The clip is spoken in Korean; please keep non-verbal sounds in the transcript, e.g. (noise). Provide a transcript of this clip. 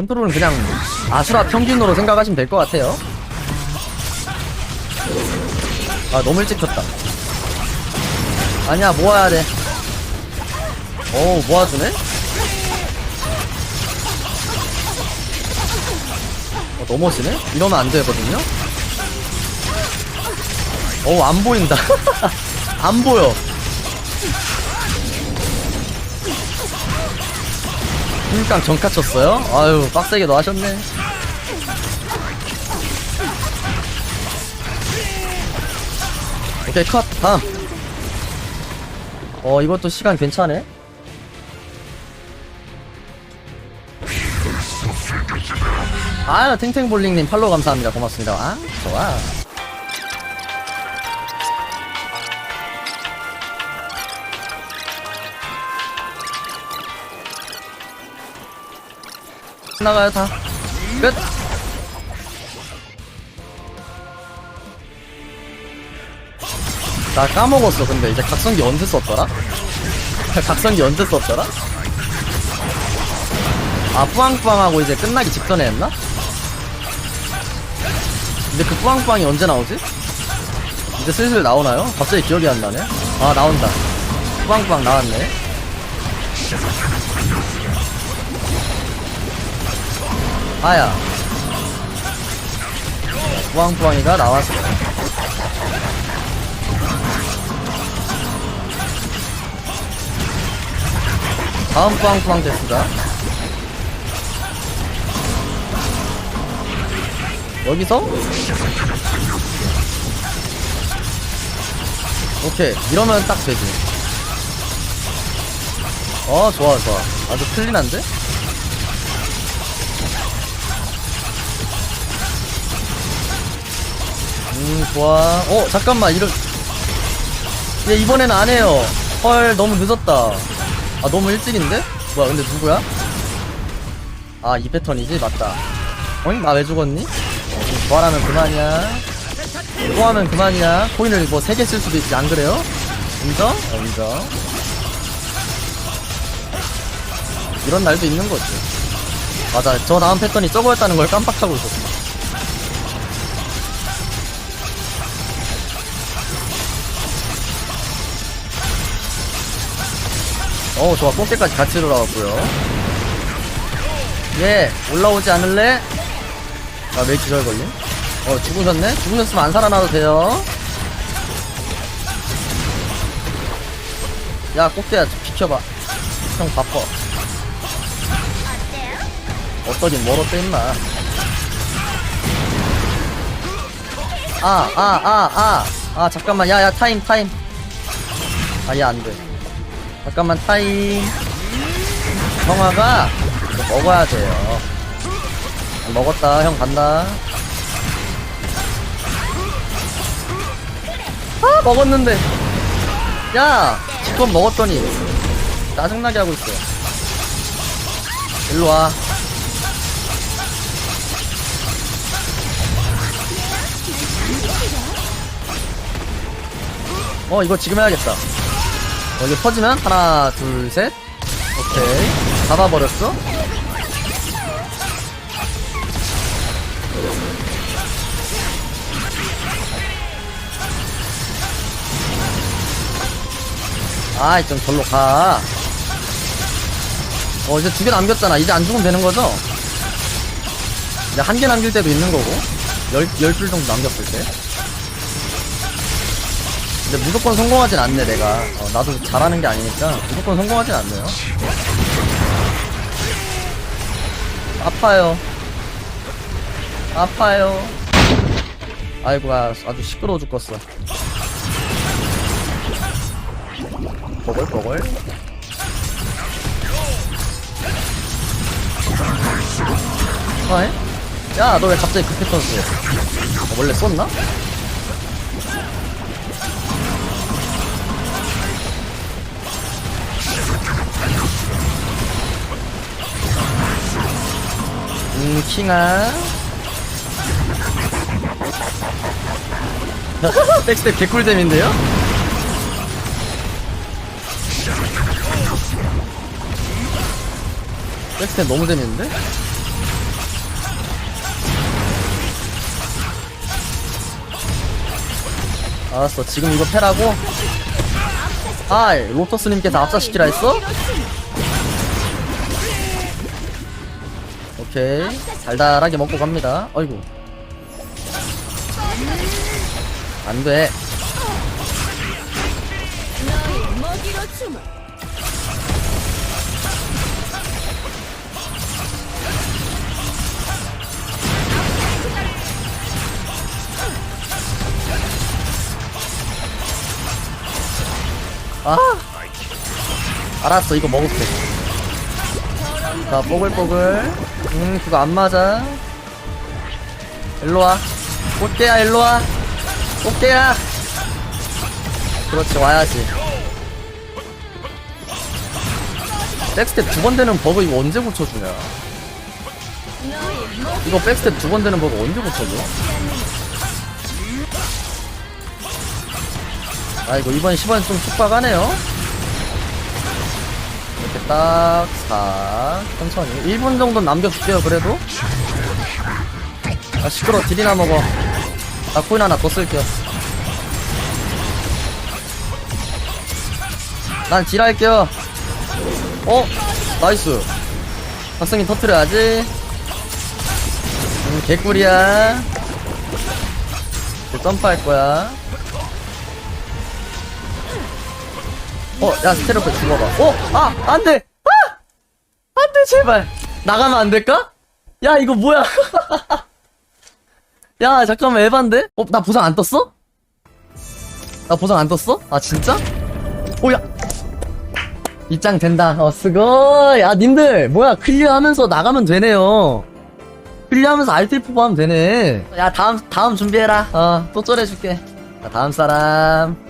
컨트롤은 그냥 아수라 평균으로 생각하시면 될 것 같아요. 아 너무 일찍 켰다. 아니야 모아야 돼. 오 모아주네. 어, 넘어지네? 이러면 안 되거든요? 어, 안 보인다. (laughs) 안 보여. 그러니까 정카 쳤어요? 아유, 빡세게 너 하셨네. 오케이, 컷. 다음. 어, 이것도 시간 괜찮네. 아유, 탱탱볼링님 팔로우 감사합니다. 고맙습니다. 아, 좋아. 나가요, 다. 끝! 나 까먹었어, 근데 이제 각성기 언제 썼더라? (laughs) 각성기 언제 썼더라? 아, 뿌앙뿌앙하고 이제 끝나기 직전에 했나? 근데 그 뿌앙뿌앙이 언제 나오지? 이제 슬슬 나오나요? 갑자기 기억이 안 나네. 아, 나온다. 뿌앙뿌앙 나왔네. 아야. 뿌앙뿌앙이가 나왔어. 다음 뿌앙뿌앙 됐습니다. 여기서 오케이 이러면 딱 되지 어 좋아 좋아 아주 클린한데 음 좋아. 어 잠깐만 이런. 얘 이번엔 안 해요? 헐 너무 늦었다. 아 너무 일찍인데? 뭐야 근데 누구야? 아 이 패턴이지? 맞다. 어잉? 나왜 죽었니? 부활하면 그만이야. 부활하면 그만이야. 코인을 뭐 3개 쓸 수도 있지 안 그래요? 인정? 어, 인정. 이런 날도 있는 거지. 맞아 저 다음 패턴이 저거였다는 걸 깜빡하고 있었어 어 좋아. 꽃게까지 같이 올라왔고요. 예 올라오지 않을래? 아왜 기절 걸림? 어 죽으셨네? 죽으셨으면 안 살아나도 돼요. 야좀 비켜봐. 형 바빠 어떠긴 멀었대 임마 아아아 아. 아 잠깐만. 야야 타임 타임. 아얘 안돼 잠깐만 타임. 형아가 먹어야 돼요. 먹었다 형 간다. 아 먹었는데. 야 지금 먹었더니 짜증나게 하고 있어. 일로와. 어 이거 지금 해야겠다 어 이거 터지면 하나 둘 셋 오케이 잡아버렸어 아이 좀 절로 가. 어 이제 두 개 남겼잖아. 이제 안 죽으면 되는 거죠? 이제 한 개 남길 때도 있는 거고. 열, 열 줄 정도 남겼을 때. 근데 무조건 성공하진 않네, 내가. 어, 나도 잘하는 게 아니니까. 무조건 성공하진 않네요. 아파요. 아파요. 아이고, 아, 아주 시끄러워 죽겠어. 버글버글 아에? 야, 너 왜 갑자기 그 패턴 써? 어, 원래 썼나? 킹아 (laughs) 백스텝 개꿀잼인데요? 백스텝 너무 재밌는데? 알았어 지금 이거 패라고? 아이 로터스님께서 압사시키라 했어? 오케이. 달달하게 먹고 갑니다. 어이구. 안돼. 아. 알았어 이거 먹을게 자 뽀글뽀글. 음 그거 안 맞아. 일로와. 꽃게야 일로와. 꽃게야. 그렇지 와야지. 백스텝 두 번 되는 버그 이거 언제 고쳐주냐? 이거 백스텝 두 번 되는 버그 언제 고쳐줘? 아 이거 이번 10원 좀 촉박하네요. 이렇게 딱, 싹, 천천히. 1분 정도 남겨줄게요, 그래도. 아, 시끄러, 딜이나 먹어. 나 코인 하나 더 쓸게요. 난 딜할게요. 어? 나이스. 박성이 터트려야지. 음, 개꿀이야. 점프할 거야. 어, 야, 스테로프 죽어봐. 어, 아, 안 돼! 아! 안 돼, 제발! 나가면 안 될까? 야, 이거 뭐야? (laughs) 야, 잠깐만, 에반데? 어, 나 보상 안 떴어? 나 보상 안 떴어? 아, 진짜? 오, 야! 입장 된다. 어, 쓰고. 야, 님들, 뭐야, 클리어 하면서 나가면 되네요. 클리어 하면서 F4 하면 되네. 야, 다음, 다음 준비해라. 어, 또 쩔해줄게. 자, 다음 사람.